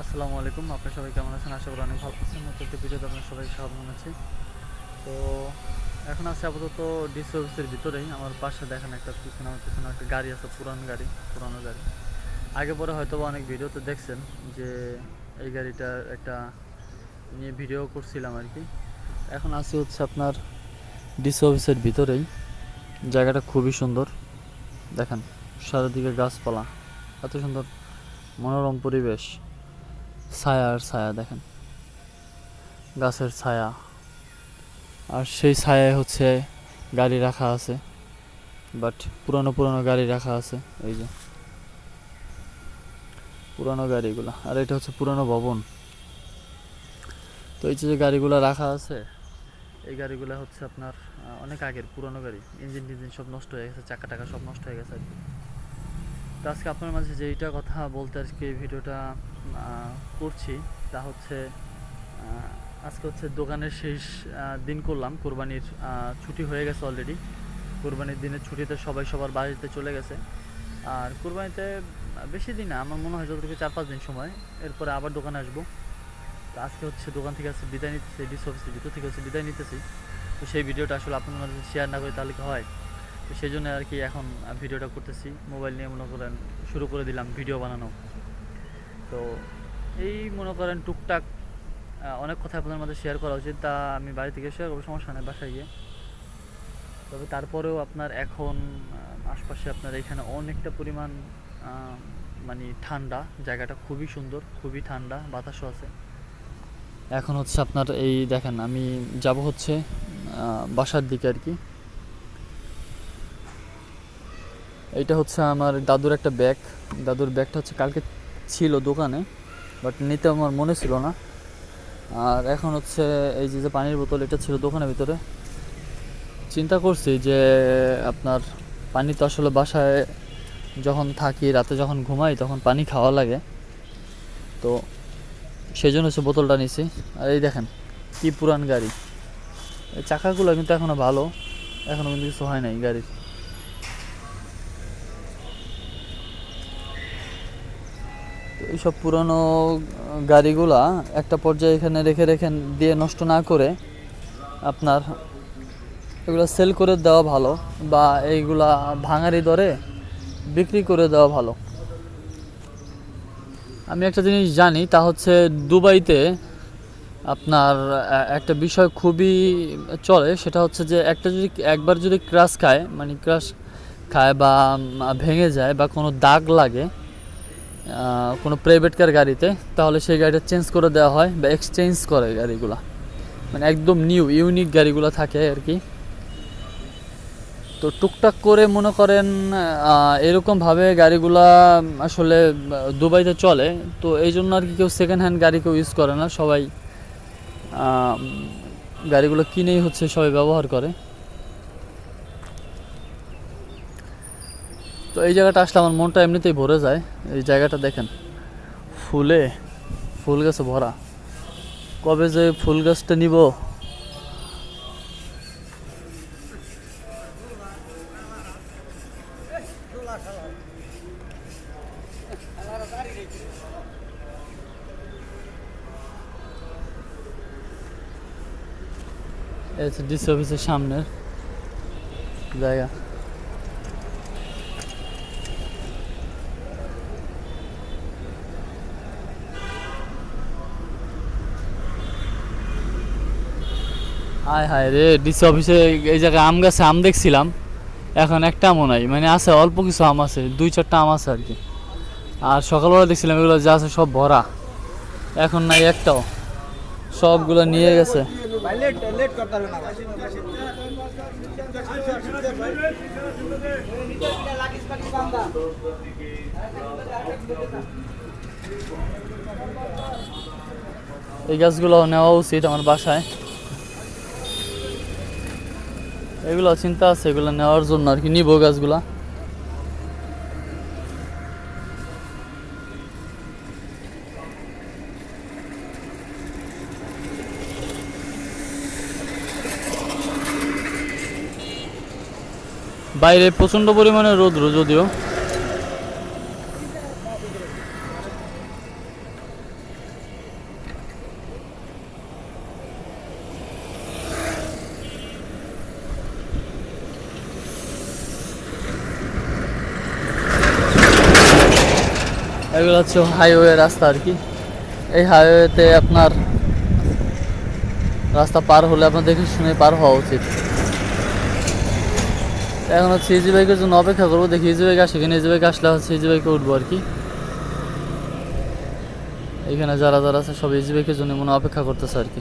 আসসালামু আলাইকুম, আপনার সবাই কেমন আছেন? আশা করি অনেক ভালো আছেন। নতুন একটা ভিডিওতে আপনার সবাই স্বাগত জানাচ্ছি। তো এখন আছে আপাতত ডিসি অফিসের ভিতরেই। আমার পাশে দেখেন একটা পিছনে, আমার পিছনে একটা গাড়ি আছে, পুরানো গাড়ি পুরানো গাড়ি। আগে পরে হয়তো অনেক ভিডিওতে দেখছেন যে এই গাড়িটা একটা নিয়ে ভিডিও করছিলাম আর কি। এখন আছি হচ্ছে আপনার ডিসি অফিসের ভিতরেই। জায়গাটা খুবই সুন্দর। দেখেন, চারিদিকে গাছপালা। এত সুন্দর মনোরম পরিবেশ। ছায়া আর ছায়া, দেখেন। গাছের ছায়া। আর সেই ছায়ায় হচ্ছে গাড়ি রাখা আছে, বাট পুরনো পুরনো গাড়ি রাখা আছে, এই যে। পুরনো গাড়িগুলো। আর এটা হচ্ছে পুরনো ভবন। তো এই যে গাড়িগুলো রাখা আছে, এই গাড়িগুলো হচ্ছে আপনার অনেক আগের পুরনো গাড়ি। ইঞ্জিন টিঞ্জিন সব নষ্ট হয়ে গেছে, চাকা টাকা সব নষ্ট হয়ে গেছে আর কি। তো আজকে আপনার মাঝে যেইটা কথা বলতে আজকে এই ভিডিওটা করছি। তা হচ্ছে আজকে হচ্ছে দোকানের শেষ দিন করলাম। কোরবানির ছুটি হয়ে গেছে অলরেডি কোরবানির দিনের ছুটিতে সবাই সবার বাড়িতে চলে গেছে। আর কোরবানিতে বেশি দিন না, আমার মনে হয় যতটুকু চার পাঁচ দিন সময়। এরপরে আবার দোকানে আসব। তো আজকে হচ্ছে দোকান থেকে আছে বিদায় নিতেছি ডিস অফিসের ভিতর থেকে হচ্ছে বিদায় নিতেছি। তো সেই ভিডিওটা আসলে আপনাদের মাঝে শেয়ার না করে তাহলে কি হয়? তো সেই জন্য আর কি এখন ভিডিওটা করতেছি। মোবাইল নিয়ে মনে করেন শুরু করে দিলাম, ভিডিও বানানো। তো এই মনে করেন টুকটাক অনেক কথা আপনাদের মধ্যে শেয়ার করা উচিত। তা আমি বাড়ি থেকে শেয়ার করব সমস্যা নেই বাসায় গিয়ে। তবে তারপরেও আপনার এখন আশপাশে আপনার এখানে অনেকটা পরিমাণ মানে ঠান্ডা। জায়গাটা খুবই সুন্দর, খুবই ঠান্ডা, বাতাসও আছে। এখন হচ্ছে আপনার এই দেখেন, আমি যাব হচ্ছে বাসার দিকে আর কি। এইটা হচ্ছে আমার দাদুর একটা ব্যাগ। দাদুর ব্যাগটা হচ্ছে কালকে ছিল দোকানে বাট নিতে আমার মনে ছিল না। আর এখন হচ্ছে এই যে যে পানির বোতল, এটা ছিল দোকানের ভিতরে। চিন্তা করছি যে আপনার পানি তো আসলে বাসায় যখন থাকি, রাতে যখন ঘুমাই, তখন পানি খাওয়া লাগে। তো সেই জন্য হচ্ছে বোতলটা নিছি। আর এই দেখেন, কি পুরান গাড়ি। চাকাগুলো কিন্তু এখনও ভালো এখনও কিন্তু কিছু হয় নাই গাড়ির। এইসব পুরনো গাড়িগুলা একটা পর্যায়ে এখানে রেখে রেখে দিয়ে নষ্ট না করে আপনার এগুলো সেল করে দেওয়া ভালো বা এইগুলা ভাঙারি দরে বিক্রি করে দেওয়া ভালো। আমি একটা জিনিস জানি, তা হচ্ছে দুবাইতে আপনার একটা বিষয় খুবই চলে, সেটা হচ্ছে যে একটা যদি একবার যদি ক্রাশ খায় মানে ক্রাশ খায় বা ভেঙে যায় বা কোনো দাগ লাগে কোনো প্রাইভেট কার গাড়িতে, তাহলে সেই গাড়িটা চেঞ্জ করে দেওয়া হয় বা এক্সচেঞ্জ করে গাড়িগুলো। মানে একদম নিউ ইউনিক গাড়িগুলো থাকে আর কি। তো টুকটাক করে মনে করেন এরকমভাবে গাড়িগুলা আসলে দুবাইতে চলে, তো এই জন্য আর কি কেউ সেকেন্ড হ্যান্ড গাড়ি কেউ ইউজ করে না। সবাই গাড়িগুলো কিনেই হচ্ছে, সবাই ব্যবহার করে। তো এই জায়গাটা আসলে আমার মনটা এমনিতেই ভরে যায়। এই জায়গাটা দেখেন, ফুলে, ফুল গাছে ভরা। কবে যে ফুল গাছটা নিব? ডিসি অফিসের সামনের জায়গা। হায় হায় রে ডিসি অফিসে এই জায়গায় আম গাছে আম দেখছিলাম, এখন একটা আমও নাই। মানে আছে, অল্প কিছু আম আছে, দুই চারটা আম আছে আর কি। আর সকালবেলা দেখছিলাম এগুলো যা আছে সব ভরা। এখন নাই একটাও। সবগুলো নিয়ে গেছে। এই গাছগুলো নেওয়া উচিত আমার বাসায়। এগুলো চিন্তা আছে, এগুলো নেওয়ার জন্য আর কি, নিব গাছগুলা। বাইরে প্রচণ্ড পরিমাণে রোদ্র যদিও। এগুলো হচ্ছে হাইওয়ে রাস্তা আর কি। এই হাইওয়েতে আপনার রাস্তা পার হলে আপনার দেখে শুনে পার হওয়া উচিত। এখন হচ্ছে ইজি বাইকের জন্য অপেক্ষা করব, দেখি ইজি বাইক আসে কিনা। ইজি বাইক আসলে হচ্ছে ইজি বাইকে উঠবো আর কি। এখানে যারা যারা আছে সব ইজি বাইকের জন্য মনে অপেক্ষা করতেছে আর কি।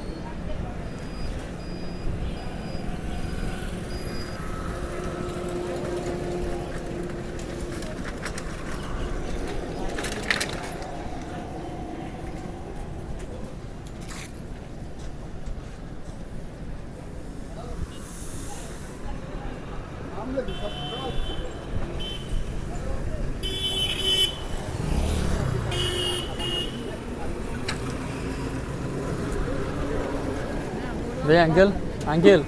రే అంకిల్ అంకిల్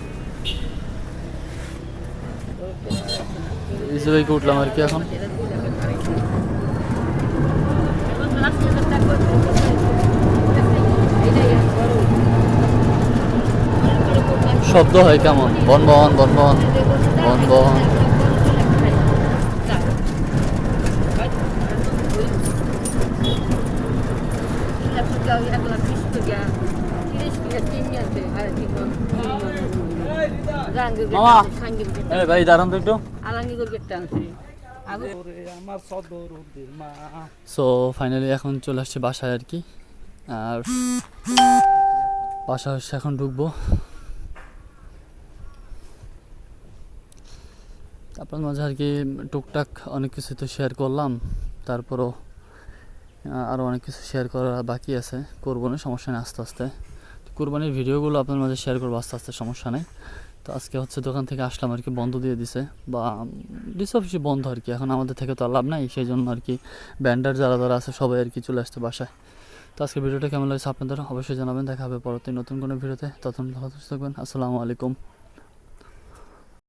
इस वे को उठला मार क्या हम শব্দ হয় কেমন? বন বন বন বন বন বন। ভাই তো সো ফাইনালি এখন চলে আসছে বাসায় আর কি। আর বাসা এখন ঢুকবো। আপনার মাঝে আর কি টুকটাক অনেক কিছু তো শেয়ার করলাম। তারপরও আরও অনেক কিছু শেয়ার করা বাকি আছে। করব না সমস্যা নেই আস্তে আস্তে। কোরবানির ভিডিওগুলো আপনার মাঝে শেয়ার করব আস্তে আস্তে, সমস্যা নেই। তো আজকে হচ্ছে দোকান থেকে আসলাম আর কি, বন্ধ দিয়ে দিছে। বা ডিস বন্ধ আর কি, এখন আমাদের থেকে তো আর লাভ নাই। সেই জন্য আর কি ব্যান্ডার যারা যারা আছে, সবাই আর কি চলে আসতে বাসায়। তো আজকে ভিডিওটা কেমন লাগছে আপনাদের অবশ্যই জানাবেন। দেখা হবে পরবর্তী নতুন কোনো ভিডিওতে। তখন ভালো থাকবেন। আসসালামু আলাইকুম।